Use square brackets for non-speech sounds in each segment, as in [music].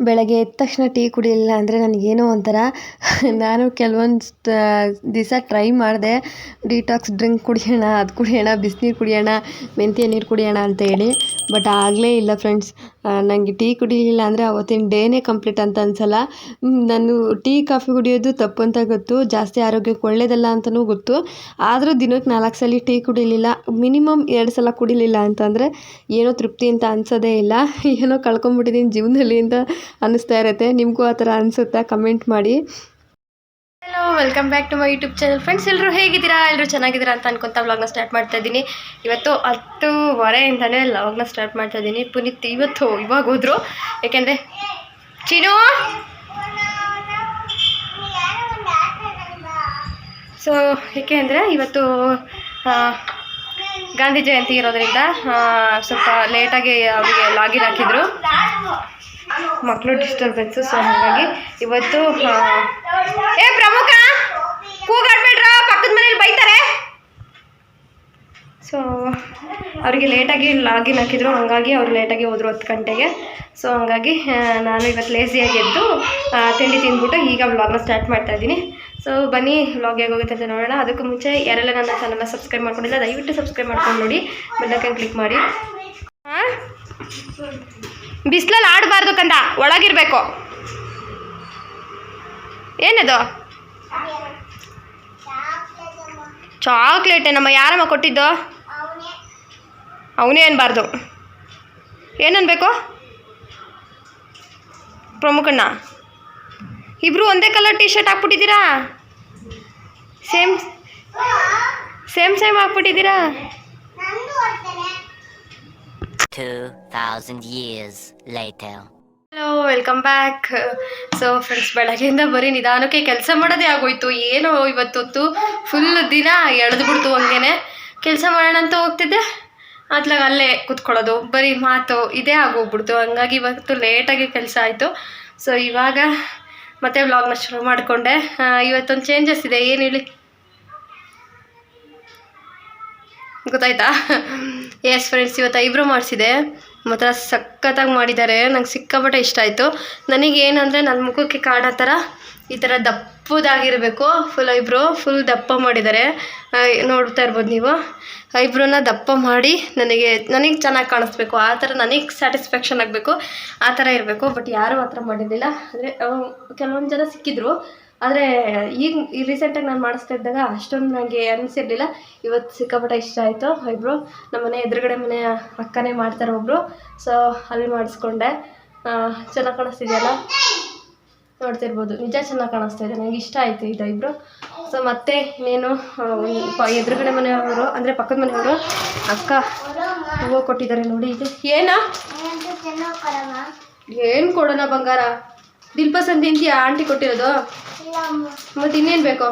ಬೆಳಗ್ಗೆ ಎದ್ದ ತಕ್ಷಣ ಟೀ ಕುಡಿಲಿಲ್ಲ ಅಂದರೆ ನನಗೇನೋ ಒಂಥರ [laughs] ನಾನು ಕೆಲವೊಂದು ದಿವಸ ಟ್ರೈ ಮಾಡಿದೆ ಡಿಟಾಕ್ಸ್ ಡ್ರಿಂಕ್ ಕುಡಿಯೋಣ, ಅದು ಕುಡಿಯೋಣ, ಬಿಸಿನೀರು ಕುಡಿಯೋಣ, ಮೆಂತ್ಯ ನೀರು ಕುಡಿಯೋಣ ಅಂತ ಹೇಳಿ ಬಟ್ ಆಗಲೇ ಇಲ್ಲ ಫ್ರೆಂಡ್ಸ್ ನನಗೆ ಟೀ ಕುಡಿಲಿಲ್ಲ ಅಂದರೆ ಅವತ್ತಿನ ಡೇನೇ ಕಂಪ್ಲೀಟ್ ಅಂತ ಅನ್ಸಲ್ಲ. ನಾನು ಟೀ, ಕಾಫಿ ಕುಡಿಯೋದು ತಪ್ಪು ಅಂತ ಗೊತ್ತು, ಜಾಸ್ತಿ ಆರೋಗ್ಯಕ್ಕೆ ಒಳ್ಳೆಯದಲ್ಲ ಅಂತಲೂ ಗೊತ್ತು. ಆದರೂ ದಿನಕ್ಕೆ ನಾಲ್ಕು ಸಲ ಟೀ ಕುಡಿಲಿಲ್ಲ, ಮಿನಿಮಮ್ ಎರಡು ಸಲ ಕುಡಿಲಿಲ್ಲ ಅಂತಂದರೆ ಏನೋ ತೃಪ್ತಿ ಅಂತ ಅನ್ಸೋದೇ ಇಲ್ಲ. ಏನೋ ಕಳ್ಕೊಂಬಿಟ್ಟಿದ್ದೀನಿ ಜೀವನದಲ್ಲಿ ಅಂತ ಅನ್ನಿಸ್ತಾ ಇರುತ್ತೆ. ನಿಮಗೂ ಆ ಥರ ಅನಿಸುತ್ತಾ? ಕಮೆಂಟ್ ಮಾಡಿ. Hello welcome back to my YouTube channel friends ಎಲ್ಲರೂ ಹೇಗಿದ್ದೀರಾ? ಎಲ್ಲರೂ ಚೆನ್ನಾಗಿದ್ದೀರಾ ಅಂತ ಅನ್ಕೊಂತ ವ್ಲಾಗ್ನ ಸ್ಟಾರ್ಟ್ ಮಾಡ್ತಾ ಇದ್ದೀನಿ. ಇವತ್ತು ಹತ್ತುವರೆಯಿಂದಲೇ ವ್ಲಾಗ್ನ ಸ್ಟಾರ್ಟ್ ಮಾಡ್ತಾ ಇದ್ದೀನಿ. ಪುನೀತ್ ಇವತ್ತು ಇವಾಗ ಹೋದ್ರು. ಯಾಕೆಂದರೆ ಚಿನೋ? ಸೊ ಏಕೆ ಅಂದರೆ ಇವತ್ತು ಗಾಂಧಿ ಜಯಂತಿ ಇರೋದ್ರಿಂದ ಸ್ವಲ್ಪ ಲೇಟಾಗಿ ಅವರಿಗೆ ಲಾಗಿನ್ ಹಾಕಿದ್ರು. ಮಕ್ಕಳು ಡಿಸ್ಟರ್ಬೆನ್ಸು ಸೊ ಹಾಗಾಗಿ ಇವತ್ತು ಏ ಪ್ರಮುಖ ಕೂಗಾಡ್ಬೇಡ್ರ ಪಕ್ಕದ ಮನೇಲಿ ಬೈತಾರೆ. ಸೊ ಅವರಿಗೆ ಲೇಟಾಗಿ ಲಾಗಿನ್ ಹಾಕಿದ್ರು, ಹಾಗಾಗಿ ಅವ್ರು ಲೇಟಾಗಿ ಹೋದ್ರು ಹತ್ತು ಗಂಟೆಗೆ. ಸೊ ಹಾಗಾಗಿ ನಾನು ಇವತ್ತು ಲೇಸಿಯಾಗಿ ಎದ್ದು ತಿಂಡಿ ತಿಂದ್ಬಿಟ್ಟು ಈಗ ವ್ಲಾಗ್ನ ಸ್ಟಾರ್ಟ್ ಮಾಡ್ತಾ ಇದ್ದೀನಿ. ಸೊ ಬನ್ನಿ ವ್ಲಾಗ್ ಹೇಗೋಗುತ್ತೆ ಅಂತ ನೋಡೋಣ. ಅದಕ್ಕೂ ಮುಂಚೆ ಯಾರೆಲ್ಲ ನನ್ನ ಚಾನಲ್ನ ಸಬ್ಸ್ಕ್ರೈಬ್ ಮಾಡ್ಕೊಂಡಿಲ್ಲ, ದಯವಿಟ್ಟು ಸಬ್ಸ್ಕ್ರೈಬ್ ಮಾಡ್ಕೊಂಡು ನೋಡಿ. ಬೆಲ್ಲಕ್ಕೆ ಕ್ಲಿಕ್ ಮಾಡಿ. ಬಿಸಿಲಲ್ಲಿ ಆಡಬಾರ್ದು ಕಂದ, ಒಳಗಿರ್ಬೇಕು. ಏನದು? ಚಾಕ್ಲೇಟ್ ನಮ್ಮ ಯಾರಮ್ಮ ಕೊಟ್ಟಿದ್ದು? ಅವನೇ ಅನ್ಬಾರ್ದು. ಏನನ್ಬೇಕು? ಪ್ರಮುಖಣ್ಣ. ಇಬ್ರು ಒಂದೇ ಕಲರ್ ಟಿ ಶರ್ಟ್ ಹಾಕ್ಬಿಟ್ಟಿದ್ದೀರಾ? ಸೇಮ್ ಸೇಮ್ ಸೇಮ್ ಹಾಕ್ಬಿಟ್ಟಿದ್ದೀರಾ 2,000 years later. Hello welcome back so friends ಬೆಳಗ್ಗೆಯಿಂದ ಬರೀ ನಿಧಾನಕ್ಕೆ ಕೆಲಸ ಮಾಡೋದೇ ಆಗೋಯ್ತು. ಏನೋ ಇವತ್ತೊತ್ತು ಫುಲ್ ದಿನ ಎಳೆದ್ಬಿಡ್ತು ಹಂಗೇನೆ. ಕೆಲಸ ಮಾಡೋಣ ಅಂತ ಹೋಗ್ತಿದ್ದೆ. ಅದ್ಲಾಗ ಅಲ್ಲೇ ಕುತ್ಕೊಳ್ಳೋದು. ಬರೀ ಮಾತು ಇದೇ ಆಗೋಗ್ಬಿಡ್ತು. ಹಂಗಾಗಿ ಇವತ್ತು ಲೇಟಾಗಿ ಕೆಲಸ ಆಯಿತು. ಸೊ ಇವಾಗ ಮತ್ತೆ ವ್ಲಾಗ್ನ ಶುರು ಮಾಡಿಕೊಂಡೆ. ಇವತ್ತೊಂದು ಚೇಂಜಸ್ ಇದೆ. ಏನು ಹೇಳಿ? ಗೊತ್ತಾಯ್ತಾ? ಎಸ್ ಫ್ರೆಂಡ್ಸ್ ಇವತ್ತು ಐಬ್ರೋ ಮಾಡಿಸಿದೆ. ಮಾತ್ರ ಸಖತ್ತಾಗಿ ಮಾಡಿದ್ದಾರೆ. ನಂಗೆ ಸಿಕ್ಕಾಪಟ್ಟೆ ಇಷ್ಟ ಆಯಿತು. ನನಗೆ ಏನಂದರೆ ನನ್ನ ಮುಖಕ್ಕೆ ಕಾಡೋ ಥರ ಈ ಥರ ದಪ್ಪದಾಗಿರಬೇಕು. ಫುಲ್ ಐಬ್ರೋ ಫುಲ್ ದಪ್ಪ ಮಾಡಿದ್ದಾರೆ. ನೋಡ್ತಾ ಇರ್ಬೋದು ನೀವು. ಐಬ್ರೋನ ದಪ್ಪ ಮಾಡಿ ನನಗೆ ನನಗೆ ಚೆನ್ನಾಗಿ ಕಾಣಿಸ್ಬೇಕು. ಆ ಥರ ನನಗೆ ಸ್ಯಾಟಿಸ್ಫ್ಯಾಕ್ಷನ್ ಆಗಬೇಕು. ಆ ಥರ ಇರಬೇಕು. ಬಟ್ ಯಾರು ಆ ಥರ ಮಾಡಿರಲಿಲ್ಲ. ಅಂದರೆ ಕೆಲವೊಂದು ಜನ ಸಿಕ್ಕಿದ್ರು. ಆದರೆ ಈಗ ಈ ರೀಸೆಂಟಾಗಿ ನಾನು ಮಾಡಿಸ್ತಾ ಇದ್ದಾಗ ಅಷ್ಟೊಂದು ನನಗೆ ಅನಿಸಿರಲಿಲ್ಲ. ಇವತ್ತು ಸಿಕ್ಕಾಪಟ್ಟೆ ಇಷ್ಟ ಆಯಿತು. ಇಬ್ಬರು ನಮ್ಮ ಮನೆ ಎದುರುಗಡೆ ಮನೆ ಅಕ್ಕನೇ ಮಾಡ್ತಾರೆ ಒಬ್ಬರು ಸೊ ಅಲ್ಲಿ ಮಾಡಿಸ್ಕೊಂಡೆ. ಚೆನ್ನಾಗಿ ಕಾಣಿಸ್ತಿದೆಯಲ್ಲ? ನೋಡ್ತಿರ್ಬೋದು. ನಿಜ ಚೆನ್ನಾಗಿ ಕಾಣಿಸ್ತಾ ಇದೆ. ನನಗೆ ಇಷ್ಟ ಆಯಿತು ಇದು ಇಬ್ಬರು ಸೊ ಮತ್ತೆ ಪ- ಎದುರುಗಡೆ ಮನೆಯವರು, ಅಂದರೆ ಪಕ್ಕದ ಮನೆಯವರು, ಅಕ್ಕ ಹೂವು ಕೊಟ್ಟಿದ್ದಾರೆ ನೋಡಿ ಇದು. ಏನಾ? ಏನು ಕೊಡೋಣ ಬಂಗಾರ? ದಿಲ್ಪಸಂದ್ ತಿಂತೀಯ ಆಂಟಿ ಕೊಟ್ಟಿರೋದು? ಮತ್ತೆ ಇನ್ನೇನು ಬೇಕು?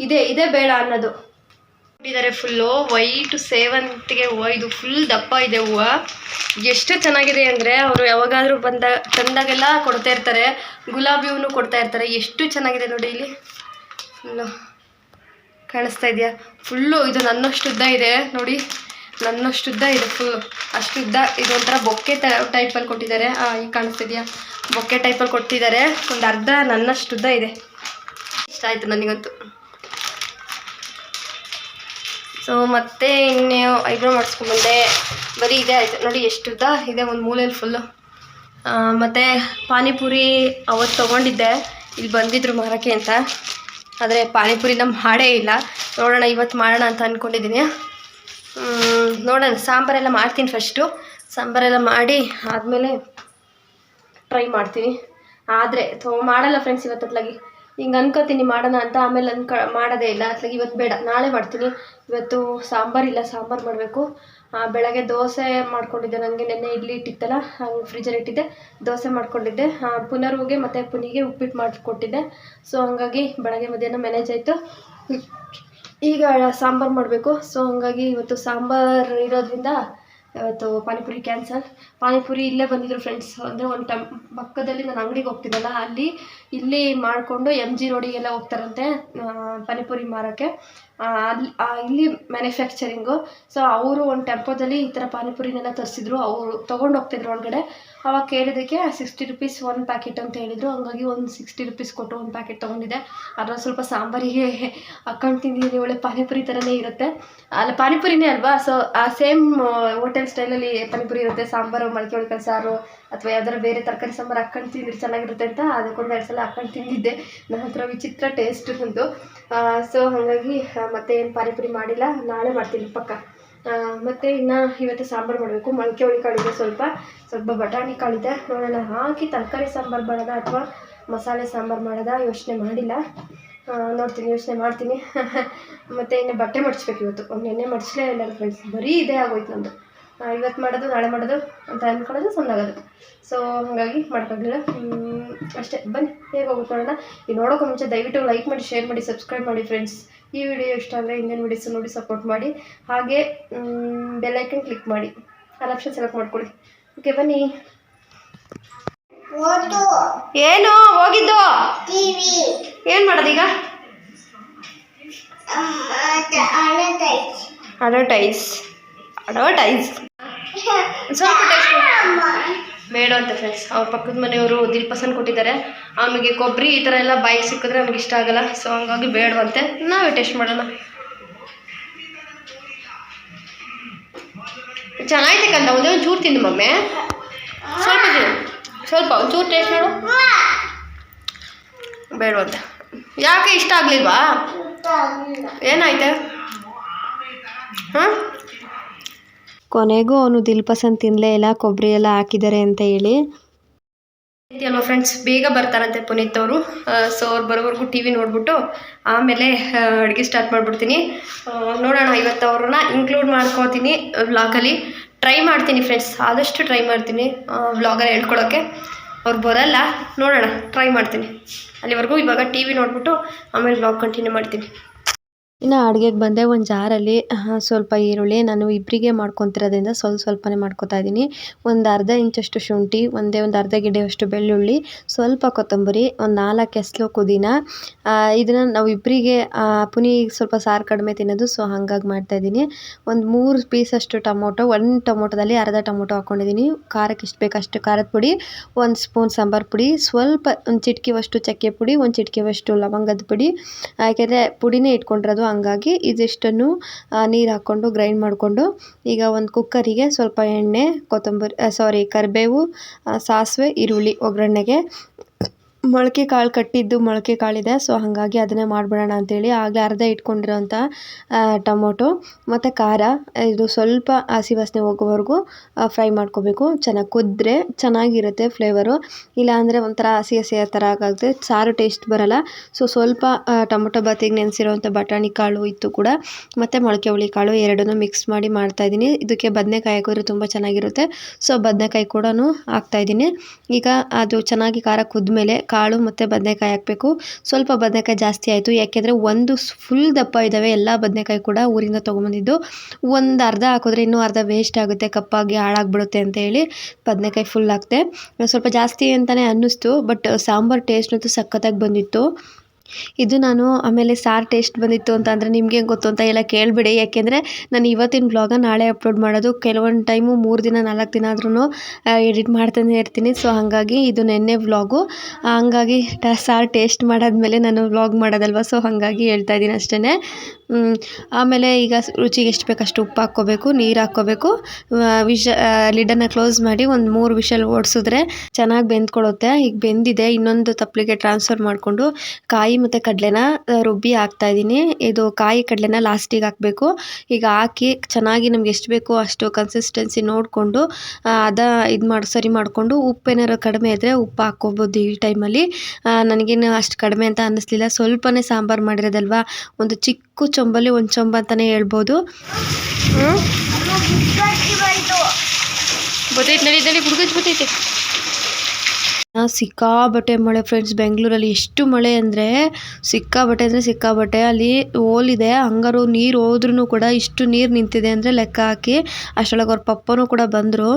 ಇದೆ, ಇದೇ ಬೇಡ ಅನ್ನೋದು. ಕೊಟ್ಟಿದ್ದಾರೆ ಫುಲ್ಲು. ವೈಟ್ ಸೇವಂತಿಗೆ ಹೂವು. ಇದು ಫುಲ್ ದಪ್ಪ ಇದೆ ಹೂವು. ಎಷ್ಟು ಚೆನ್ನಾಗಿದೆ ಅಂದರೆ ಅವರು ಯಾವಾಗಾದರೂ ಬಂದ, ತಂದಾಗೆಲ್ಲ ಕೊಡ್ತಾ ಇರ್ತಾರೆ. ಗುಲಾಬಿ ಹೂನು ಕೊಡ್ತಾ ಇರ್ತಾರೆ. ಎಷ್ಟು ಚೆನ್ನಾಗಿದೆ ನೋಡಿ ಇಲ್ಲಿ. ಫುಲ್ಲು ಕಾಣಿಸ್ತಾ ಇದೆಯಾ? ಫುಲ್ಲು ಇದು ನನ್ನಷ್ಟುದ್ದ ಇದೆ. ನೋಡಿ. ನನ್ನಷ್ಟುದ್ದ ಇದೆ ಫುಲ್ಲು ಅಷ್ಟುದ್ದ ಇದೊಂಥರ ಬೊಕ್ಕೆ ಟೈಪಲ್ಲಿ ಕೊಟ್ಟಿದ್ದಾರೆ. ಈಗ ಕಾಣಿಸ್ತಿದ್ಯಾ? ಬೊಕ್ಕೆ ಟೈಪಲ್ಲಿ ಕೊಟ್ಟಿದ್ದಾರೆ. ಒಂದು ಅರ್ಧ ನನ್ನಷ್ಟುದ್ದ ಇದೆ. ಇಷ್ಟ ಆಯಿತು ನನಗಂತೂ. ಸೊ ಮತ್ತೆ ಇನ್ನು ಐಬ್ರೋ ಮಾಡಿಸ್ಕೊಂಡ್ಬಂದೆ ಬರೀ ಇದೇ ಆಯಿತು. ನೋಡಿ, ಎಷ್ಟುದ್ದ? ಇದೆ ಒಂದು ಮೂಲೆಯಲ್ಲಿ ಫುಲ್ಲು ಮತ್ತು ಪಾನಿಪುರಿ ಅವತ್ತು ತೊಗೊಂಡಿದ್ದೆ. ಇಲ್ಲಿ ಬಂದಿದ್ರು ಮಾರೋಕ್ಕೆ ಅಂತ. ಆದರೆ ಪಾನಿಪುರಿನ ಮಾಡೇ ಇಲ್ಲ. ನೋಡೋಣ, ಇವತ್ತು ಮಾಡೋಣ ಅಂತ ಅಂದ್ಕೊಂಡಿದ್ದೀನಿ ನೋಡೋಣ. ಸಾಂಬಾರೆಲ್ಲ ಮಾಡ್ತೀನಿ ಫಸ್ಟು ಸಾಂಬಾರೆಲ್ಲ ಮಾಡಿ ಆದಮೇಲೆ ಟ್ರೈ ಮಾಡ್ತೀನಿ. ಆದರೆ, ಥೋ, ಮಾಡಲ್ಲ ಫ್ರೆಂಡ್ಸ್ ಇವತ್ತು ಅತ್ಲಾಗಿ. ಹಿಂಗೆ ಅನ್ಕೋತೀನಿ, ಮಾಡೋಣ ಅಂತ. ಆಮೇಲೆ ಅನ್ಕ, ಮಾಡೋದೇ ಇಲ್ಲ. ಅತ್ಲಾಗಿ ಇವತ್ತು ಬೇಡ. ನಾಳೆ ಮಾಡ್ತೀನಿ. ಇವತ್ತು ಸಾಂಬಾರಿಲ್ಲ ಸಾಂಬಾರು ಮಾಡಬೇಕು. ಬೆಳಗ್ಗೆ ದೋಸೆ ಮಾಡ್ಕೊಂಡಿದ್ದೆ. ನನಗೆ ನೆನ್ನೆ ಇಡ್ಲಿ ಇಟ್ಟಿತ್ತಲ್ಲ, ಹಂಗೆ ಫ್ರಿಜಲ್ಲಿ ಇಟ್ಟಿದ್ದೆ. ದೋಸೆ ಮಾಡ್ಕೊಂಡಿದ್ದೆ. ಪುನರ್ಗೆ ಮತ್ತು ಪುನಿಗೆ ಉಪ್ಪಿಟ್ಟು ಮಾಡಿಕೊಟ್ಟಿದ್ದೆ. ಸೊ ಹಾಗಾಗಿ ಬೆಳಗ್ಗೆ ಮಧ್ಯಾಹ್ನ ಮ್ಯಾನೇಜ್ ಆಯಿತು. ಈಗ ಸಾಂಬಾರು ಮಾಡಬೇಕು. ಸೊ ಹಂಗಾಗಿ ಇವತ್ತು ಸಾಂಬಾರು ಇರೋದ್ರಿಂದ ಇವತ್ತು ಪಾನಿಪುರಿ ಕ್ಯಾನ್ಸಲ್ ಪಾನಿಪುರಿ ಇಲ್ಲೇ ಬಂದಿದ್ರು ಫ್ರೆಂಡ್ಸ್ ಅಂದರೆ ಒಂದು ಟಮ್, ಪಕ್ಕದಲ್ಲಿ ನಾನು ಅಂಗಡಿಗೆ ಹೋಗ್ತಿದ್ದಲ್ಲ ಅಲ್ಲಿ ಇಲ್ಲಿ ಮಾಡಿಕೊಂಡು ಎಂ ಜಿ ರೋಡಿಗೆಲ್ಲ ಹೋಗ್ತಾರಂತೆ ಪಾನಿಪುರಿ ಮಾರೋಕ್ಕೆ. ಅಲ್ಲಿ ಇಲ್ಲಿ ಮ್ಯಾನುಫ್ಯಾಕ್ಚರಿಂಗು ಸೊ ಅವರು ಒಂದು ಟೆಂಪೋದಲ್ಲಿ ಈ ಥರ ಪಾನಿಪುರಿನೆಲ್ಲ ತರಿಸಿದ್ರು. ಅವರು ತೊಗೊಂಡು ಹೋಗ್ತಿದ್ರು ಒಳಗಡೆ. ಅವಾಗ ಕೇಳಿದ್ದಕ್ಕೆ ಸಿಕ್ಸ್ಟಿ ರುಪೀಸ್ ಒಂದು ಪ್ಯಾಕೆಟ್ ಅಂತ ಹೇಳಿದರು. ಹಂಗಾಗಿ ಒಂದು ಸಿಕ್ಸ್ಟಿ ರುಪೀಸ್ ಕೊಟ್ಟು ಒಂದು ಪ್ಯಾಕೆಟ್ ತೊಗೊಂಡಿದ್ದೆ. ಅದರ ಸ್ವಲ್ಪ ಸಾಂಬಾರಿಗೆ [laughs] ಹಾಕೊಂಡು ತಿಂದಿದ್ದೀನಿ. ಒಳ್ಳೆ ಪಾನಿಪುರಿ ಥರನೇ ಇರುತ್ತೆ. ಅಲ್ಲ, ಪಾನಿಪುರಿನೇ ಅಲ್ವಾ? ಸೊ ಆ ಸೇಮ್ ಹೋಟೆಲ್ ಸ್ಟೈಲಲ್ಲಿ ಪಾನಿಪುರಿ ಇರುತ್ತೆ. ಸಾಂಬಾರು ಮೊಳಕೆ ಒಳಕಲ್ ಸಾರು ಅಥವಾ ಯಾವ್ದಾರು ಬೇರೆ ತರಕಾರಿ ಸಾಂಬಾರು ಹಾಕೊಂಡು ತಿಂದ್ರೆ ಚೆನ್ನಾಗಿರುತ್ತೆ ಅಂತ ಅದಕ್ಕೊಂದು ಎರಡು ಸಲ ಹಾಕೊಂಡು ತಿಂದಿದ್ದೆ. ನನ್ನ ಹತ್ರ ವಿಚಿತ್ರ ಟೇಸ್ಟ್ ಬಂತು ಸೊ ಹಾಗಾಗಿ ಮತ್ತೆ ಏನು ಪಾನಿಪುರಿ ಮಾಡಿಲ್ಲ. ನಾಳೆ ಮಾಡ್ತೀನಿ ಪಕ್ಕ. ಮತ್ತೆ ಇನ್ನು ಇವತ್ತು ಸಾಂಬಾರು ಮಾಡಬೇಕು. ಮೊಳಕೆ ಹುಳಿ ಕಾಳಿದೆ ಸ್ವಲ್ಪ ಸ್ವಲ್ಪ ಬಟಾಣಿ ಕಾಳಿದೆ ನೋಡೋಣ, ಹಾಕಿ ತರಕಾರಿ ಸಾಂಬಾರು ಮಾಡೋದ ಅಥವಾ ಮಸಾಲೆ ಸಾಂಬಾರು ಮಾಡೋದ ಯೋಚನೆ ಮಾಡಿಲ್ಲ. ನೋಡ್ತೀನಿ, ಯೋಚನೆ ಮಾಡ್ತೀನಿ. [laughs] ಮತ್ತು ಇನ್ನು ಬಟ್ಟೆ ಮಡಿಸ್ಬೇಕು ಇವತ್ತು. ಒಂದು ನೆನ್ನೆ ಮಡಿಸ್ಲೇ ಇಲ್ಲ ಫ್ರೆಂಡ್ಸ್ ಬರೀ ಇದೇ ಆಗೋಯ್ತು ನಮ್ಮದು ಇವತ್ತು ಮಾಡೋದು, ನಾಳೆ ಮಾಡೋದು, ಅಂತ ಅಂದ್ಕೊಳ್ಳೋದು ಸುಮ್ಮನಾಗೋದು ಸೊ ಹಾಗಾಗಿ ಮಾಡ್ಕೊಂಡಿಲ್ಲ. ಅಷ್ಟೇ. ಬನ್ನಿ, ಹೇಗೆ ಹೋಗುತ್ತೆ ನೋಡೋಣ. ಈ ನೋಡೋಕೆ ಮುಂಚೆ ದಯವಿಟ್ಟು ಲೈಕ್ ಮಾಡಿ ಶೇರ್ ಮಾಡಿ ಸಬ್ಸ್ಕ್ರೈಬ್ ಮಾಡಿ ಫ್ರೆಂಡ್ಸ್ ಈ ವಿಡಿಯೋ ಇಷ್ಟ ಆದರೆ ಇಂಡಿಯನ್ ವಿಡಿಯೋಸ್ ನೋಡಿ ಸಪೋರ್ಟ್ ಮಾಡಿ. ಹಾಗೆ ಬೆಲ್ಲೈಕನ್ ಕ್ಲಿಕ್ ಮಾಡಿ. ಆ ಆಪ್ಷನ್ ಸೆಲೆಕ್ಟ್ ಮಾಡ್ಕೊಳ್ಳಿ. ಓಕೆ ಬನ್ನಿ. ಏನು? ಹೋಗಿದ್ದು? ಏನು ಮಾಡೋದೀಗ ಅಡ್ವರ್ಟೈಸ್. ಅಡ್ವರ್ಟೈಸ್ ಸ್ವಲ್ಪ [laughs] ಬೇಡ ಅಂತ ಫ್ರೆಂಡ್ಸ್ ಅವ್ರ ಪಕ್ಕದ ಮನೆಯವರು ದಿಲ್ಪಸನ್ ಕೊಟ್ಟಿದ್ದಾರೆ. ಆಮೇಲೆ ಕೊಬ್ಬರಿ ಈ ಥರ ಎಲ್ಲ ಬಾಯಿಗೆ ಸಿಕ್ಕಿದ್ರೆ ನಮ್ಗೆ ಇಷ್ಟ ಆಗಲ್ಲ. ಸೊ ಹಂಗಾಗಿ ಬೇಡವಂತೆ. ನಾವೇ ಟೇಸ್ಟ್ ಮಾಡೋಣ. ಚೆನ್ನಾಗಿದೆ ಕಂದ ಒಂದೇ ಒಂದು ಚೂರು ತಿಂದು ಮಮ್ಮೆ. ಸ್ವಲ್ಪ ತಿನ್ನು. ಸ್ವಲ್ಪ ಒಂಚೂರು ಟೇಸ್ಟ್ ಮಾಡು. ಬೇಡವಂತೆ. ಯಾಕೆ ಇಷ್ಟ ಆಗಲಿಲ್ವಾ? ಏನಾಯ್ತು? ಹಾಂ ಕೊನೆಗೂ ಅವನು ದಿಲ್ಪಸಂದ್ ತಿನ್ನಲೇ ಇಲ್ಲ ಕೊಬ್ಬರಿ ಎಲ್ಲ ಹಾಕಿದ್ದಾರೆ ಅಂತ ಹೇಳಿ. ಅಲ್ವಾ ಫ್ರೆಂಡ್ಸ್ ಬೇಗ ಬರ್ತಾರಂತೆ ಪುನೀತ್ ಅವರು. ಸೊ ಅವ್ರು ಬರೋವರೆಗೂ ಟಿ ವಿ ನೋಡ್ಬಿಟ್ಟು ಆಮೇಲೆ ಅಡುಗೆ ಸ್ಟಾರ್ಟ್ ಮಾಡಿಬಿಡ್ತೀನಿ. ನೋಡೋಣ, ಇವತ್ತು ಅವ್ರನ್ನ ಇನ್ಕ್ಲೂಡ್ ಮಾಡ್ಕೋತೀನಿ ವ್ಲಾಗಲ್ಲಿ ಟ್ರೈ ಮಾಡ್ತೀನಿ ಫ್ರೆಂಡ್ಸ್ ಆದಷ್ಟು ಟ್ರೈ ಮಾಡ್ತೀನಿ ವ್ಲಾಗಲ್ಲಿ ಹೇಳ್ಕೊಳೋಕ್ಕೆ. ಅವ್ರು ಬರಲ್ಲ, ನೋಡೋಣ ಟ್ರೈ ಮಾಡ್ತೀನಿ. ಅಲ್ಲಿವರೆಗೂ ಇವಾಗ ಟಿ ವಿ ನೋಡ್ಬಿಟ್ಟು ಆಮೇಲೆ ವ್ಲಾಗ್ ಕಂಟಿನ್ಯೂ ಮಾಡ್ತೀನಿ. ಇನ್ನು ಅಡುಗೆಗೆ ಬಂದೆ, ಒಂದು ಜಾರಲ್ಲಿ ಸ್ವಲ್ಪ ಈರುಳ್ಳಿ ನಾನು ಇಬ್ಬರಿಗೆ ಮಾಡ್ಕೊತಿರೋದ್ರಿಂದ ಸ್ವಲ್ಪ ಸ್ವಲ್ಪನೇ ಮಾಡ್ಕೊತಾ ಇದ್ದೀನಿ. ಒಂದು ಅರ್ಧ ಇಂಚಷ್ಟು ಶುಂಠಿ, ಒಂದೇ ಒಂದು ಅರ್ಧ ಗಿಡ್ಡೆಯಷ್ಟು ಬೆಳ್ಳುಳ್ಳಿ, ಸ್ವಲ್ಪ ಕೊತ್ತಂಬರಿ, ಒಂದು ನಾಲ್ಕು ಎಸ್ಲು ಪುದೀನ. ಇದನ್ನು ನಾವು ಇಬ್ಬರಿಗೆ ಪುನಿ ಸ್ವಲ್ಪ ಸಾರು ಕಡಿಮೆ ತಿನ್ನೋದು, ಸೊ ಹಾಗಾಗಿ ಮಾಡ್ತಾಯಿದ್ದೀನಿ ಒಂದು ಮೂರು ಪೀಸಷ್ಟು ಟೊಮೊಟೊ, ಒಂದು ಟೊಮೊಟೊದಲ್ಲಿ ಅರ್ಧ ಟೊಮೊಟೊ ಹಾಕ್ಕೊಂಡಿದ್ದೀನಿ ಖಾರಕ್ಕೆ ಎಷ್ಟು ಬೇಕು ಖಾರದ ಪುಡಿ, ಒಂದು ಸ್ಪೂನ್ ಸಾಂಬಾರು ಪುಡಿ, ಸ್ವಲ್ಪ ಒಂದು ಚಿಟಿಕೆವಷ್ಟು ಚಕ್ಕೆ ಪುಡಿ, ಒಂದು ಚಿಟಿಕೆವಷ್ಟು ಲವಂಗದ ಪುಡಿ. ಯಾಕೆಂದರೆ ಪುಡಿನೇ ಇಟ್ಕೊಂಡಿರೋದು ಹಂಗಾಗಿ ಇದಿಷ್ಟನ್ನು ನೀರು ಹಾಕ್ಕೊಂಡು ಗ್ರೈಂಡ್ ಮಾಡಿಕೊಂಡು ಈಗ ಒಂದು ಕುಕ್ಕರಿಗೆ ಸ್ವಲ್ಪ ಎಣ್ಣೆ, ಕೊತ್ತಂಬರಿ ಸಾರಿ ಕರಿಬೇವು ಸಾಸಿವೆ, ಈರುಳ್ಳಿ, ಒಗ್ಗರಣೆಗೆ ಮೊಳಕೆ ಕಾಳು ಕಟ್ಟಿದ್ದು ಮೊಳಕೆ ಕಾಳಿದೆ ಸೊ ಹಾಗಾಗಿ ಅದನ್ನೇ ಮಾಡಿಬಿಡೋಣ ಅಂತೇಳಿ ಆಗಲೇ ಅರ್ಧ ಇಟ್ಕೊಂಡಿರೋಂಥ ಟೊಮೊಟೊ ಮತ್ತು ಖಾರ, ಇದು ಸ್ವಲ್ಪ ಹಸಿ ವಾಸನೆ ಹೋಗೋವರೆಗೂ ಫ್ರೈ ಮಾಡ್ಕೋಬೇಕು. ಚೆನ್ನಾಗಿ ಕುದ್ರೆ ಚೆನ್ನಾಗಿರುತ್ತೆ ಫ್ಲೇವರು. ಇಲ್ಲಾಂದರೆ ಒಂಥರ ಹಸಿ ಹಸಿ ಆ ಥರ ಆಗುತ್ತೆ. ಸಾರು ಟೇಸ್ಟ್ ಬರಲ್ಲ. ಸೊ ಸ್ವಲ್ಪ ಟೊಮೊಟೊ ಬಾತಿಗೆ ನೆನೆಸಿರೋಂಥ ಬಟಾಣಿ ಕಾಳು ಇತ್ತು ಕೂಡ, ಮತ್ತು ಮೊಳಕೆ ಹುಳಿ ಕಾಳು ಎರಡನ್ನೂ ಮಿಕ್ಸ್ ಮಾಡಿ ಮಾಡ್ತಾಯಿದ್ದೀನಿ ಇದಕ್ಕೆ ಬದನೆಕಾಯಿ ಹಾಕಿದ್ರೆ ತುಂಬ ಚೆನ್ನಾಗಿರುತ್ತೆ. ಸೊ ಬದನೆಕಾಯಿ ಕೂಡ ಹಾಕ್ತಾಯಿದ್ದೀನಿ ಈಗ ಅದು ಚೆನ್ನಾಗಿ ಖಾರ ಕುದ್ಮೇಲೆ ಕಾಳು ಮತ್ತು ಬದನೆಕಾಯಿ ಹಾಕಬೇಕು. ಸ್ವಲ್ಪ ಬದನೆಕಾಯಿ ಜಾಸ್ತಿ ಆಯಿತು. ಯಾಕೆಂದರೆ ಒಂದು ಫುಲ್ ದಪ್ಪ ಇದ್ದಾವೆ ಎಲ್ಲ ಬದನೆಕಾಯಿ ಕೂಡ ಊರಿಂದ ತೊಗೊಂಬಂದಿದ್ದು. ಒಂದು ಅರ್ಧ ಹಾಕಿದ್ರೆ ಇನ್ನೂ ಅರ್ಧ ವೇಸ್ಟ್ ಆಗುತ್ತೆ. ಕಪ್ಪಾಗಿ ಹಾಳಾಗ್ಬಿಡುತ್ತೆ ಅಂತ ಹೇಳಿ ಬದನೆಕಾಯಿ ಫುಲ್ ಹಾಕಿದೆ. ಸ್ವಲ್ಪ ಜಾಸ್ತಿ ಅಂತಲೇ ಅನ್ನಿಸ್ತು. ಬಟ್ ಸಾಂಬಾರು ಟೇಸ್ಟಂತೂ ಸಖತ್ತಾಗಿ ಬಂದಿತ್ತು. ಇದು ನಾನು ಆಮೇಲೆ ಸಾರ್ ಟೇಸ್ಟ್ ಬಂದಿತ್ತು ಅಂತ ಅಂದರೆ ನಿಮ್ಗೆ ಗೊತ್ತು ಅಂತ ಎಲ್ಲ ಕೇಳಿಬಿಡಿ. ಯಾಕೆಂದರೆ ನಾನು ಇವತ್ತಿನ ಬ್ಲಾಗ ನಾಳೆ ಅಪ್ಲೋಡ್ ಮಾಡೋದು ಕೆಲವೊಂದು ಟೈಮು ಮೂರು ದಿನ, ನಾಲ್ಕು ದಿನ ಆದ್ರೂ ಎಡಿಟ್ ಮಾಡ್ತಾನೆ ಇರ್ತೀನಿ. ಸೊ ಹಾಗಾಗಿ ಇದು ನೆನ್ನೆ ವ್ಲಾಗು ಹಂಗಾಗಿ ಸಾರು ಟೇಸ್ಟ್ ಮಾಡಾದ್ಮೇಲೆ ನಾನು ವ್ಲಾಗ್ ಮಾಡೋದಲ್ವ? ಸೊ ಹಾಗಾಗಿ ಹೇಳ್ತಾ ಇದ್ದೀನಿ ಅಷ್ಟೇ ಆಮೇಲೆ ಈಗ ರುಚಿಗೆ ಎಷ್ಟು ಬೇಕು ಅಷ್ಟು ಉಪ್ಪು ಹಾಕ್ಕೋಬೇಕು, ನೀರು ಹಾಕ್ಕೋಬೇಕು. ವಿಷ ಲಿಡನ್ನು ಕ್ಲೋಸ್ ಮಾಡಿ ಒಂದು ಮೂರು ವಿಷಲ್ ಓಡಿಸಿದ್ರೆ ಚೆನ್ನಾಗಿ ಬೆಂದ್ಕೊಳುತ್ತೆ. ಈಗ ಬೆಂದಿದೆ, ಇನ್ನೊಂದು ತಪ್ಪಲಿಗೆ ಟ್ರಾನ್ಸ್ಫರ್ ಮಾಡಿಕೊಂಡು ಕಾಯಿ ಮತ್ತು ಕಡಲೆನ ರುಬ್ಬಿ ಹಾಕ್ತಾ ಇದ್ದೀನಿ. ಇದು ಕಾಯಿ ಕಡಲೆನ ಲಾಸ್ಟಿಗೆ ಹಾಕಬೇಕು. ಈಗ ಹಾಕಿ ಚೆನ್ನಾಗಿ ನಮ್ಗೆ ಎಷ್ಟು ಬೇಕೋ ಅಷ್ಟು ಕನ್ಸಿಸ್ಟೆನ್ಸಿ ನೋಡಿಕೊಂಡು ಅದ ಇದು ಮಾಡಿ ಸರಿ ಮಾಡಿಕೊಂಡು ಉಪ್ಪೇನಾರು ಕಡಿಮೆ ಇದ್ದರೆ ಉಪ್ಪು ಹಾಕ್ಕೋಬೋದು ಈ ಟೈಮಲ್ಲಿ. ನನಗೇನು ಅಷ್ಟು ಕಡಿಮೆ ಅಂತ ಅನ್ನಿಸ್ಲಿಲ್ಲ. ಸ್ವಲ್ಪನೇ ಸಾಂಬಾರು ಮಾಡಿರೋದಲ್ವಾ? ಒಂದು ಚಿಕ್ಕ ಚೊಂಬಲ್ಲಿ ಒಂದು ಚೊಂಬ ಅಂತಲೇ ಹೇಳ್ಬೋದು. ಬತ್ತೈತೆ ನಡಿ ನಡಿ ಹುಡುಗಜ್ ಬತ್ತೈತೆ ಆ, ಸಿಕ್ಕಾಬಟ್ಟೆ ಮಳೆ ಫ್ರೆಂಡ್ಸ್ ಬೆಂಗಳೂರಲ್ಲಿ ಎಷ್ಟು ಮಳೆ ಅಂದರೆ ಸಿಕ್ಕಾಬಟ್ಟೆ ಅಂದರೆ ಸಿಕ್ಕಾಬಟ್ಟೆ ಅಲ್ಲಿ ಹೋಲಿದೆ ಹಂಗಾರು ನೀರು ಹೋದ್ರೂ ಕೂಡ ಇಷ್ಟು ನೀರು ನಿಂತಿದೆ ಅಂದರೆ ಲೆಕ್ಕ ಹಾಕಿ. ಅಷ್ಟರೊಳಗೆ ಅವ್ರ ಪಪ್ಪನೂ ಕೂಡ ಬಂದರು.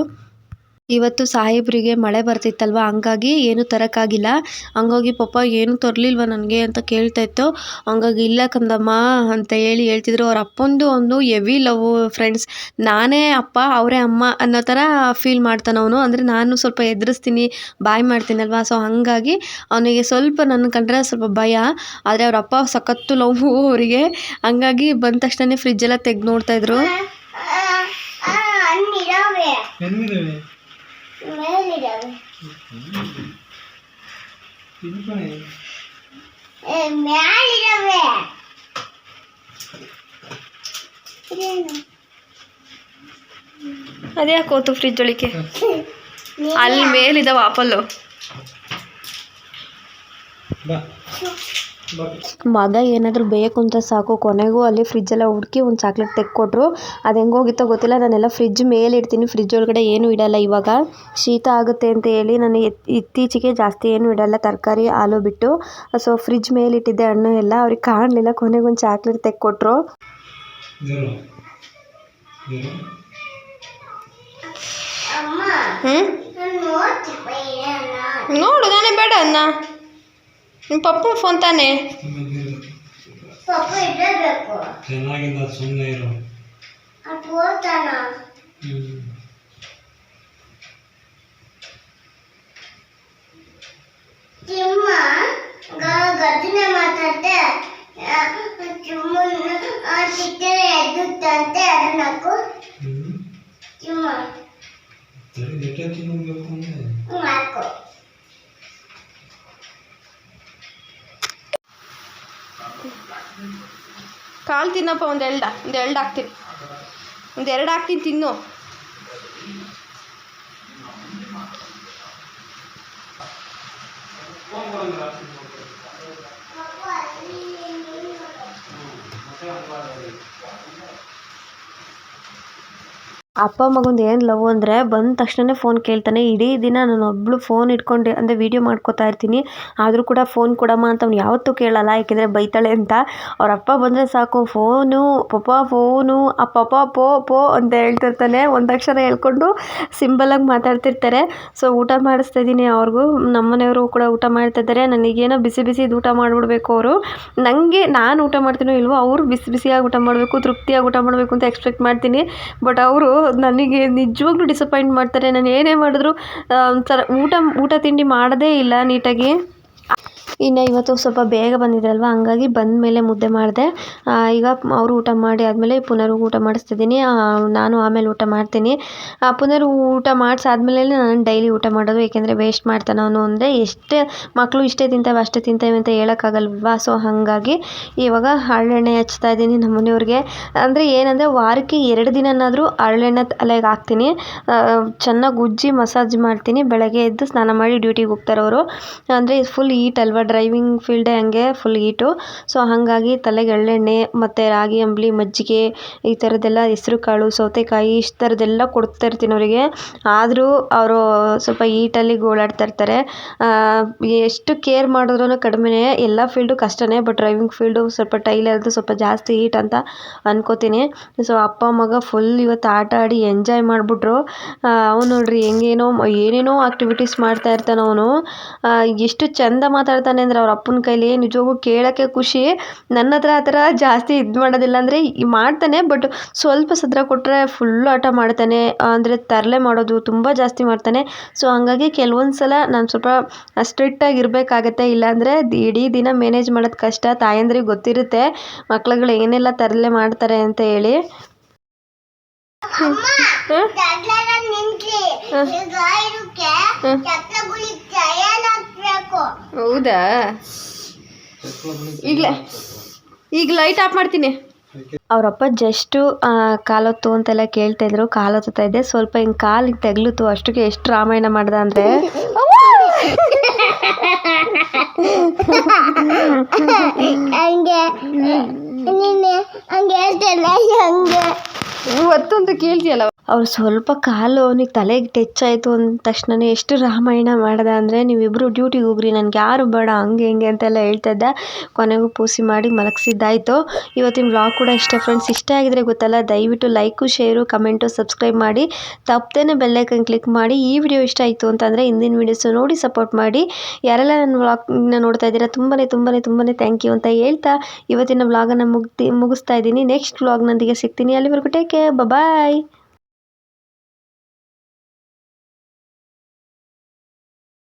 ಇವತ್ತು ಸಾಹೇಬ್ರಿಗೆ ಮಳೆ ಬರ್ತಿತ್ತಲ್ವ? ಹಂಗಾಗಿ ಏನು ತರೋಕ್ಕಾಗಿಲ್ಲ ಹಂಗಾಗಿ ಪಾಪ ಏನು ತರಲಿಲ್ವ ನನಗೆ ಅಂತ ಕೇಳ್ತಾ ಇತ್ತು. ಹಂಗಾಗಿ ಇಲ್ಲ ಕಂದಮ್ಮ ಅಂತ ಹೇಳಿ ಹೇಳ್ತಿದ್ರು. ಅವ್ರ ಅಪ್ಪಂದು ಒಂದು ಎವಿ ಲವ್ ಫ್ರೆಂಡ್ಸ್ ನಾನೇ ಅಪ್ಪ ಅವರೇ ಅಮ್ಮ ಅನ್ನೋ ಥರ ಫೀಲ್ ಮಾಡ್ತಾನೆ ಅವನು. ಅಂದರೆ ನಾನು ಸ್ವಲ್ಪ ಎದುರಿಸ್ತೀನಿ ಬಾಯ್ ಮಾಡ್ತೀನಲ್ವ? ಸೊ ಹಾಗಾಗಿ ಅವನಿಗೆ ಸ್ವಲ್ಪ ನನ್ನ ಕಂಡ್ರೆ ಸ್ವಲ್ಪ ಭಯ. ಆದರೆ ಅವ್ರ ಅಪ್ಪ ಸಖತ್ತು ಲವ್ ಅವರಿಗೆ. ಹಂಗಾಗಿ ಬಂದ ತಕ್ಷಣ ಫ್ರಿಜ್ಜೆಲ್ಲ ತೆಗೆದು ನೋಡ್ತಾಯಿದ್ರು ಅದೇ ಕೋತು ಫ್ರಿಜ್ ಒಳಗೆ? ನೀ- ಅಲ್ಲಿ ಮೇಲಿದಾವ ಆಪಲ್ಲು ಬಾ. ಮಗ ಏನಾದರೂ ಬೇಕು ಅಂತ ಸಾಕು ಕೊನೆಗೂ ಅಲ್ಲಿ ಫ್ರಿಜ್ಜೆಲ್ಲ ಹುಡುಕಿ ಒಂದು ಚಾಕ್ಲೇಟ್ ತೆಕ್ಕೊಟ್ರು. ಅದು ಹೆಂಗೋಗಿತ್ತೋ ಗೊತ್ತಿಲ್ಲ ನಾನೆಲ್ಲ ಫ್ರಿಜ್ ಮೇಲೆ ಇಡ್ತೀನಿ ಫ್ರಿಜ್ ಒಳಗಡೆ ಏನೂ ಇಡಲ್ಲ ಇವಾಗ. ಶೀತ ಆಗುತ್ತೆ ಅಂತ ಹೇಳಿ ನಾನು ಇತ್- ಇತ್ತೀಚೆಗೆ ಜಾಸ್ತಿ ಏನೂ ಇಡಲ್ಲ ತರಕಾರಿ ಹಾಲು ಬಿಟ್ಟು. ಸೊ ಫ್ರಿಜ್ ಮೇಲೆ ಇಟ್ಟಿದ್ದೆ ಹಣ್ಣು ಎಲ್ಲ ಅವ್ರಿಗೆ ಕಾಣಲಿಲ್ಲ ಕೊನೆಗೊಂದು ಚಾಕ್ಲೇಟ್ ತೆಕ್ಕೊಟ್ರು. ನೋಡು ನಾನೇ ಬೇಡ ಅನ್ನ. ನಿಮ್ಮ ಪಪ್ಪ ಫೋನ್ ತಾನೆ? ಪಪ್ಪ ಇಡಬೇಕು ಚೆನ್ನಾಗಿಂದ ಸುಮ್ಮನೆ ಇರು. ಅದು ಓದ್ತಾನ ತಿನ್ನಪ್ಪ ಒಂದು ಎಲ್ಡ ಒಂದು ಎರಡು ಹಾಕ್ತೀನಿ. ಒಂದು ಎರಡು ಹಾಕ್ತೀನಿ ತಿನ್ನು. ಅಪ್ಪ ಮಗಂದು ಏನು ಲವ್ ಅಂದರೆ ಬಂದ ತಕ್ಷಣನೇ ಫೋನ್ ಕೇಳ್ತಾನೆ, ಇಡೀ ದಿನ ನಾನು ಒಬ್ಬಳು ಫೋನ್ ಇಟ್ಕೊಂಡು ಅಂದರೆ ವೀಡಿಯೋ ಮಾಡ್ಕೋತಾ ಇರ್ತೀನಿ, ಆದರೂ ಕೂಡ ಫೋನ್ ಕೊಡಮ್ಮ ಅಂತ ಅವ್ನು ಯಾವತ್ತೂ ಕೇಳಲ್ಲ, ಯಾಕೆಂದರೆ ಬೈತಾಳೆ ಅಂತ. ಅವ್ರ ಅಪ್ಪ ಬಂದರೆ ಸಾಕು, ಫೋನು, ಪಪ್ಪ, ಫೋನು ಆ ಪಪ್ಪ ಪೋ ಪೋ ಅಂತ ಹೇಳ್ತಿರ್ತಾನೆ. ಒಂದು ಅಕ್ಷರ ಹೇಳ್ಕೊಂಡು ಸಿಂಪಲಾಗಿ ಮಾತಾಡ್ತಿರ್ತಾರೆ. ಸೊ ಊಟ ಮಾಡಿಸ್ತಾ ಇದ್ದೀನಿ ಅವ್ರಿಗೂ. ನಮ್ಮನೆಯವರು ಕೂಡ ಊಟ ಮಾಡ್ತಾ ಇದ್ದಾರೆ. ನನಗೇನೋ ಬಿಸಿ ಬಿಸಿದು ಊಟ ಮಾಡಿಬಿಡ್ಬೇಕು ಅವರು. ನನಗೆ ನಾನು ಊಟ ಮಾಡ್ತೀನೋ ಇಲ್ವೋ, ಅವರು ಬಿಸಿ ಬಿಸಿಯಾಗಿ ಊಟ ಮಾಡಬೇಕು, ತೃಪ್ತಿಯಾಗಿ ಊಟ ಮಾಡಬೇಕು ಅಂತ ಎಕ್ಸ್ಪೆಕ್ಟ್ ಮಾಡ್ತೀನಿ. ಬಟ್ ಅವರು ನನಗೆ ನಿಜವಾಗ್ಲೂ ಡಿಸಪಾಯಿಂಟ್ ಮಾಡ್ತಾರೆ. ನಾನು ಏನೇ ಮಾಡಿದ್ರು ಒಂಥರ ಊಟ ಊಟ ತಿಂಡಿ ಮಾಡೋದೇ ಇಲ್ಲ ನೀಟಾಗಿ. ಇನ್ನು ಇವತ್ತು ಸ್ವಲ್ಪ ಬೇಗ ಬಂದಿದ್ರಲ್ವ, ಹಂಗಾಗಿ ಬಂದ ಮೇಲೆ ಮುದ್ದೆ ಮಾಡಿದೆ. ಈಗ ಅವರು ಊಟ ಮಾಡಿ ಆದಮೇಲೆ ಪುನರ್ ಊಟ ಮಾಡಿಸ್ತಿದ್ದೀನಿ. ನಾನು ಆಮೇಲೆ ಊಟ ಮಾಡ್ತೀನಿ. ಪುನರ್ ಊಟ ಮಾಡಿಸಾದ್ಮೇಲೆ ನಾನು ಡೈಲಿ ಊಟ ಮಾಡೋದು, ಏಕೆಂದರೆ ವೇಸ್ಟ್ ಮಾಡ್ತಾನೆ ಅವನು ಅಂದರೆ ಎಷ್ಟೇ ಮಕ್ಕಳು ಇಷ್ಟೇ ತಿಂತಾವೆ, ಅಷ್ಟೇ ತಿಂತೇವೆ ಅಂತ ಹೇಳೋಕ್ಕಾಗಲ್ವಾ? ಸೊ ಹಾಗಾಗಿ ಇವಾಗ ಹರಳೆಣ್ಣೆ ಹಚ್ತಾ ಇದ್ದೀನಿ ನಮ್ಮ ಮನೆಯವ್ರಿಗೆ ಅಂದರೆ ಏನಂದರೆ ವಾರಕ್ಕೆ ಎರಡು ದಿನನಾದರೂ ಹರಳೆಣ್ಣೆ ತಲೆಗೆ ಹಾಕ್ತೀನಿ. ಚೆನ್ನಾಗಿ ಉಜ್ಜಿ ಮಸಾಜ್ ಮಾಡ್ತೀನಿ. ಬೆಳಗ್ಗೆ ಎದ್ದು ಸ್ನಾನ ಮಾಡಿ ಡ್ಯೂಟಿಗೆ ಹೋಗ್ತಾರೆ ಅವರು ಅಂದರೆ ಫುಲ್ ಹೀಟ್ ಅಲ್ವಾ ಡ್ರೈವಿಂಗ್ ಫೀಲ್ಡೇ ಹಂಗೆ ಫುಲ್ ಹೀಟು ಸೊ ಹಾಗಾಗಿ ತಲೆಗೆ ಎಳ್ಳೆಣ್ಣೆ ಮತ್ತು ರಾಗಿ, ಅಂಬಲಿ, ಮಜ್ಜಿಗೆ ಈ ಥರದ್ದೆಲ್ಲ ಹೆಸ್ರು, ಕಾಳು, ಸೌತೆಕಾಯಿ ಈ ಥರದ್ದೆಲ್ಲ ಕೊಡ್ತಾ ಇರ್ತೀನಿ ಅವರಿಗೆ. ಆದರೂ ಅವರು ಸ್ವಲ್ಪ ಹೀಟಲ್ಲಿ ಗೋಳಾಡ್ತಾ ಇರ್ತಾರೆ. ಎಷ್ಟು ಕೇರ್ ಮಾಡಿದ್ರೂ ಕಡಿಮೆನೇ ಎಲ್ಲ ಫೀಲ್ಡು ಕಷ್ಟನೇ ಬಟ್ ಡ್ರೈವಿಂಗ್ ಫೀಲ್ಡು ಸ್ವಲ್ಪ ಟೈಲರ್ದು ಸ್ವಲ್ಪ ಜಾಸ್ತಿ ಹೀಟ್ ಅಂತ ಅನ್ಕೋತೀನಿ. ಸೊ ಅಪ್ಪ, ಮಗ ಫುಲ್ ಇವತ್ತು ಆಟ ಆಡಿ ಎಂಜಾಯ್ ಮಾಡಿಬಿಟ್ರು. ಅವನು ನೋಡ್ರಿ ಹೆಂಗೇನೋ ಏನೇನೋ ಆಕ್ಟಿವಿಟೀಸ್ ಮಾಡ್ತಾ ಇರ್ತಾನೆ ಅವನು. ಎಷ್ಟು ಚಂದ ಮಾತಾಡ್ತಾನೆ ಅಂದರೆ ಅವ್ರ ಅಪ್ಪನ ಕೈಲಿ ನಿಜವಾಗೂ ಕೇಳೋಕ್ಕೆ ಖುಷಿ. ನನ್ನ ಹತ್ರ ಆ ಥರ ಜಾಸ್ತಿ ಇದು ಮಾಡೋದಿಲ್ಲ ಅಂದರೆ ಮಾಡ್ತಾನೆ ಬಟ್ ಸ್ವಲ್ಪ ಸದ್ರ ಕೊಟ್ಟರೆ ಫುಲ್ಲು ಆಟ ಮಾಡ್ತಾನೆ. ಅಂದರೆ ತರಲೆ ಮಾಡೋದು ತುಂಬ ಜಾಸ್ತಿ ಮಾಡ್ತಾನೆ. ಸೊ ಹಂಗಾಗಿ ಕೆಲವೊಂದು ಸಲ ನಾನು ಸ್ವಲ್ಪ ಸ್ಟ್ರಿಕ್ಟಾಗಿ ಇರಬೇಕಾಗತ್ತೆ. ಇಲ್ಲಾಂದರೆ ಇಡೀ ದಿನ ಮ್ಯಾನೇಜ್ ಮಾಡೋದು ಕಷ್ಟ. ತಾಯಂದ್ರಿಗೆ ಗೊತ್ತಿರುತ್ತೆ ಮಕ್ಳುಗಳು ಏನೆಲ್ಲ ತರಲೆ ಮಾಡ್ತಾರೆ ಅಂತ ಹೇಳಿ. ಚಟ್ಲನ ಹೌದಾ? ಈಗಲೇ ಈಗ ಲೈಟ್ ಆಫ್ ಮಾಡ್ತೀನಿ. ಅವರಪ್ಪ ಜಸ್ಟು ಕಾಲೊತ್ತು ಅಂತೆಲ್ಲ ಕೇಳ್ತಾ ಇದ್ರು. ಕಾಲೊತ್ತಾ ಇದ್ದೆ ಸ್ವಲ್ಪ ಹಿಂಗೆ ಕಾಲಿಗೆ ತೆಗ್ಲುತ್ತು. ಅಷ್ಟಕ್ಕೆ ಎಷ್ಟು ರಾಮಾಯಣ ಮಾಡ್ದ ಅಂದ್ರೆ. ಹಂಗೆ ನೀನೆ ಹಂಗೆ ಹೇಳ್ತಲ್ಲ ಹಂಗೆ. ಒತ್ತು ಅಂತ ಕೇಳ್ತೀಯಲ್ಲ. ಅವ್ರು ಸ್ವಲ್ಪ ಕಾಲು ಅವ್ನಿಗೆ ತಲೆಗೆ ಟಚ್ ಆಯಿತು ಅಂದ ತಕ್ಷಣನೇ ಎಷ್ಟು ರಾಮಾಯಣ ಮಾಡ್ದ ಅಂದರೆ ನೀವಿಬ್ಬರು ಡ್ಯೂಟಿಗೆ ಹೋಗ್ರಿ, ನನಗೆ ಯಾರು ಬೇಡ, ಹಂಗೆ ಹಿಂಗೆ ಅಂತೆಲ್ಲ ಹೇಳ್ತಾ ಇದ್ದ. ಕೊನೆಗೂ ಪೂಸಿ ಮಾಡಿ ಮಲಗಿಸಿದ್ದಾಯಿತು. ಇವತ್ತಿನ ವ್ಲಾಗ್ ಕೂಡ ಇಷ್ಟ ಫ್ರೆಂಡ್ಸ್ ಇಷ್ಟ ಆಗಿದ್ರೆ ಗೊತ್ತಲ್ಲ, ದಯವಿಟ್ಟು ಲೈಕು ಶೇರು ಕಮೆಂಟು ಸಬ್ಸ್ಕ್ರೈಬ್ ಮಾಡಿ. ತಪ್ಪದೇ ಬೆಲ್ಲೈಕನ್ ಕ್ಲಿಕ್ ಮಾಡಿ. ಈ ವಿಡಿಯೋ ಇಷ್ಟ ಆಯಿತು ಅಂತಂದರೆ ಹಿಂದಿನ ವೀಡಿಯೋಸ್ ನೋಡಿ ಸಪೋರ್ಟ್ ಮಾಡಿ. ಯಾರೆಲ್ಲ ನನ್ನ ವ್ಲಾಗ್ನ ನೋಡ್ತಾ ಇದ್ದೀರಾ ತುಂಬಾ ತುಂಬಾ ತುಂಬಾ ಥ್ಯಾಂಕ್ ಯು ಅಂತ ಹೇಳ್ತಾ ಇವತ್ತಿನ ವ್ಲಾಗನ್ನು ಮುಗ್ತಿ ಮುಗಿಸ್ತಾ ಇದ್ದೀನಿ. ನೆಕ್ಸ್ಟ್ ವ್ಲಾಗ್ನೊಂದಿಗೆ ಸಿಗ್ತೀನಿ. ಅಲ್ಲಿವರೆಗೂ ಟೇಕ್ ಕೇರ್ ಬಾಯ್